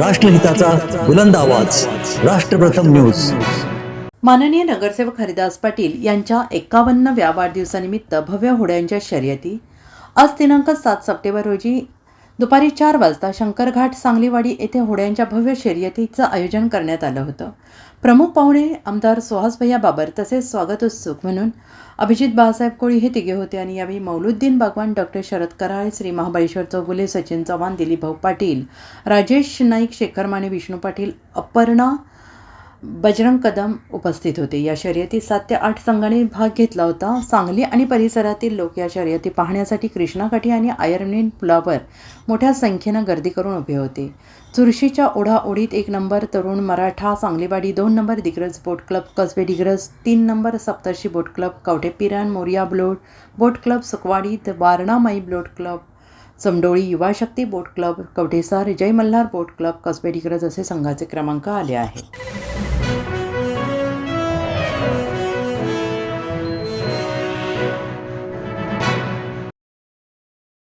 राष्ट्रहिताचा बुलंद आवाज. राष्ट्रप्रथम न्यूज. माननीय नगरसेवक हरिदास पाटील यांच्या एक्कावन्नव्या वाढदिवसानिमित्त भव्य होड्यांच्या शर्यती. आज दिनांक सात सप्टेंबर रोजी दुपारी चार वाजता शंकरघाट सांगलीवाडी येथे होड्यांच्या भव्य शर्यतीचं आयोजन करण्यात आलं होतं. प्रमुख पाहुणे आमदार सुहासभैया बाबर तसेच स्वागत उत्सुक म्हणून अभिजित बाळासाहेब कोळी हे तिघे होते आणि यावेळी मौलुद्दीन बागवान डॉक्टर शरद कराळे श्री महाबळेश्वर चौगुले सचिन चव्हाण दिलीप भाऊ पाटील राजेश नाईक शेखर माने विष्णू पाटील अपर्णा बजरंग कदम उपस्थित होते. या शर्यतीत सात ते आठ संघाने भाग घेतला होता. सांगली आणि परिसरातील लोक या शर्यती पाहण्यासाठी कृष्णाकाठी आणि आयर्नेन पुलावर मोठ्या संख्येनं गर्दी करून उभे होते. चुरशीच्या ओढाओढीत एक नंबर तरुण मराठा सांगलीवाडी दोन number Digraj boat club Kasbe Digraj तीन number Saptarshi boat club Kavathe Piran Moriya bloat boat club Sukwadi the Waranamai boat club Samdoli Yuva Shakti boat club Kavathesar Jai Malhar boat club Kasbe Digraj असे संघाचे क्रमांक आले आहेत.